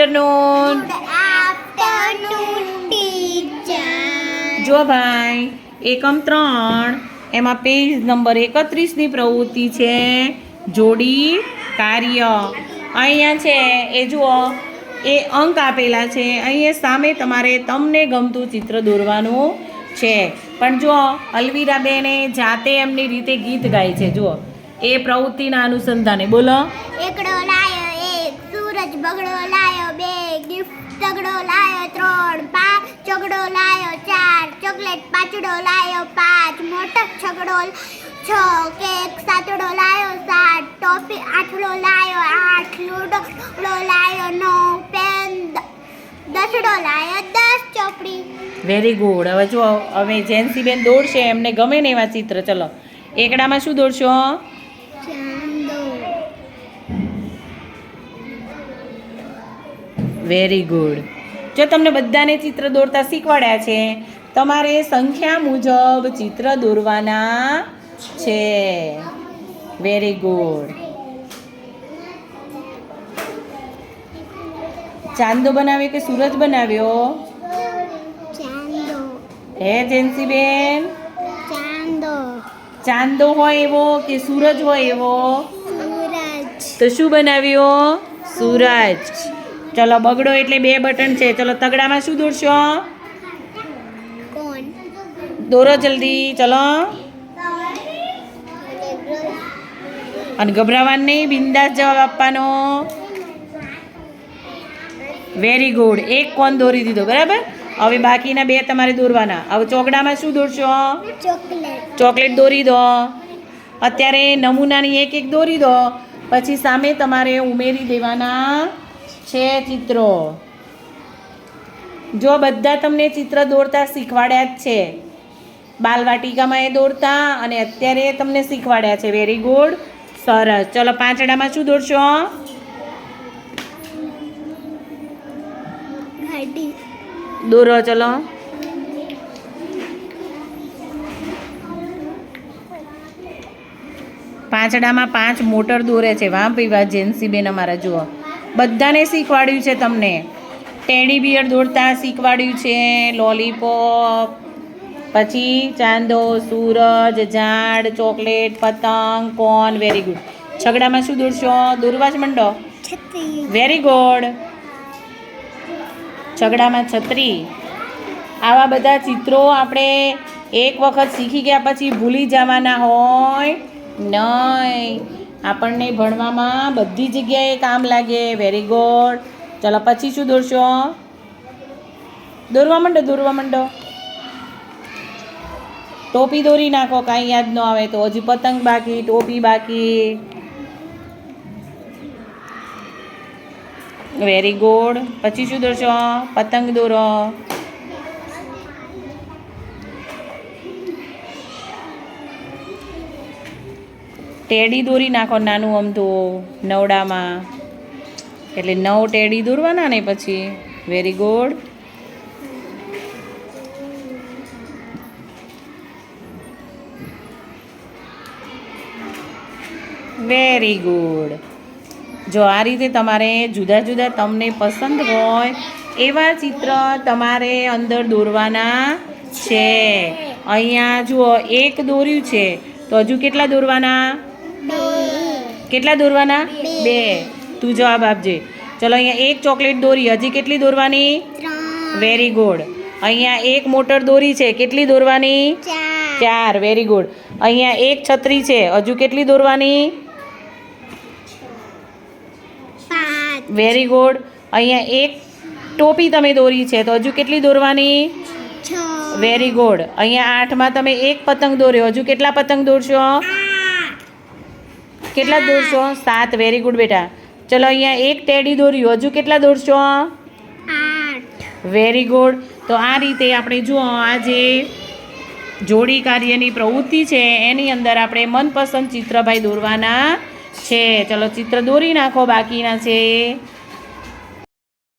Afternoon afternoon teacher જો ભાઈ એકમ ત્રણ. એમાં પેજ નંબર એકત્રીસની પ્રવૃત્તિ છે. જોડી કાર્ય. અહીંયા છે એ જુઓ એ અંક આપેલા છે. અહીંયા સામે તમારે તમને ગમતું ચિત્ર દોરવાનું છે. પણ જુઓ અલવીરાબેને જાતે એમની રીતે ગીત ગાય છે. જુઓ એ પ્રવૃત્તિના અનુસંધાને. બોલો. એકડો લાયો સૂરજ બગડો લાયો બે ગિફ્ટ તગડો લાયો ત્રણ પાંચ ચોગડો લાયો ચાર ચોકલેટ પાંચડો લાયો પાંચ મોટો છગડો છ કેક સાતડો લાયો સાત ટોપી આઠડો લાયો આઠ લૂડો લાયો નવ પેન દસડો લાયો દસ ચોપડી. વેરી ગુડ હવે જો હવે જેન્સીબેન દોડશે એમને ગમે ને એવા ચિત્ર. ચલો એકડામાં શું દોડશો? ચાંદો વેરી ગુડ. જો તમને બધાને ચિત્ર દોરતા શીખવાડ્યા છે તમારે સંખ્યા મુજબ ચિત્ર દોરવાના છે. Very good. ચાંદો બનાવ્યો કે સૂરજ બનાવ્યો? ચાંદો. હે જેન્સીબેન? ચાંદો. ચાંદો હોય એવો કે સૂરજ હોય એવો? સૂરજ. તો શું બનાવ્યો? સૂરજ. ચલો બગડો એટલે બે બટન છે. ચલો તગડામાં શું દોરશો? દોરો જલ્દી. ચલો. અને ગભરાવાનું નહીં બિંદાસ જવાબ આપવાનો. વેરી ગુડ એક કોન દોરી દીધો બરાબર? હવે બાકીના બે તમારે દોરવાના. હવે ચોકડામાં શું દોરશો? ચોકલેટ. ચોકલેટ દોરી દો. અત્યારે નમૂનાની એક એક દોરી દો. પછી સામે તમારે ઉમેરી દેવાના છે ચિત્રો. જો બધા તમને ચિત્ર દોરતા શીખવાડ્યા જ છે. બાલવાટિકામાં એ દોરતા અને અત્યારે તમને શીખવાડ્યા છે. વેરી ગુડ સરસ. ચલો પાંચડામાં શું દોરશો? દોરો ચલો. પાંચડામાં પાંચ મોટર દોરે છે. વાહ ભાઈ વાહ જેન્સીબેન અમારા જુઓ. બધાને શીખવાડ્યું છે તમને. ટેડી બિયર દોરતા શીખવાડ્યું છે લોલીપોપ પછી ચાંદો સૂરજ ઝાડ ચોકલેટ પતંગ કોન વેરી ગુડ છગડામાં શું દોરશો દોરવા જ મંડો? વેરી ગુડ છગડામાં છત્રી. આવા બધા ચિત્રો આપણે એક વખત શીખી ગયા પછી ભૂલી જવાના હોય નહીં. આપણને ભણવામાં બધી જગ્યાએ કામ લાગે. વેરી ગુડ ચાલો પછી શું દોરશો? દોરવા માંડો દોરવા માંડો. ટોપી દોરી નાખો, કાંઈ યાદ ન આવે તો. હજી પતંગ બાકી, ટોપી બાકી. વેરી ગુડ પછી શું દોરશો? પતંગ દોરો. ટેડી દોરી નાખો નાનું અમથું નવડામાં. એટલે નવ ટેડી દોરવાના ને પછી વેરી ગુડ વેરી ગુડ જો આ રીતે તમારે જુદા જુદા તમને પસંદ હોય, એવા ચિત્ર તમારે અંદર દોરવાના છે. અહીંયા જુઓ, એક દોર્યું છે. તો હજુ કેટલા દોરવાના? કેટલા દોરવાના? બે. તું જવાબ આપજે. ચલો અહીંયા એક ચોકલેટ દોરી. હજી કેટલી દોરવાની? વેરી ગુડ અહીંયા એક મોટર દોરી છે. કેટલી દોરવાની? ચાર. વેરી ગુડ અહીંયા એક છત્રી છે. હજુ કેટલી દોરવાની? વેરી ગુડ અહીંયા એક ટોપી તમે દોરી છે. તો હજુ કેટલી દોરવાની? વેરી ગુડ અહીંયા આઠમાં તમે એક પતંગ દોર્યો. હજુ કેટલા પતંગ દોરશો? કેટલા દોરશો સાત. વેરી ગુડ બેટા. ચલો અહીંયા એક ટેડી દોર્યું હજુ કેટલા દોરશો વેરી ગુડ તો આ રીતે આપણે જુઓ આ જે જોડી કાર્યની પ્રવૃત્તિ છે એની અંદર આપણે મનપસંદ ચિત્રભાઈ દોરવાના છે. ચલો ચિત્ર દોરી નાખો બાકીના છે.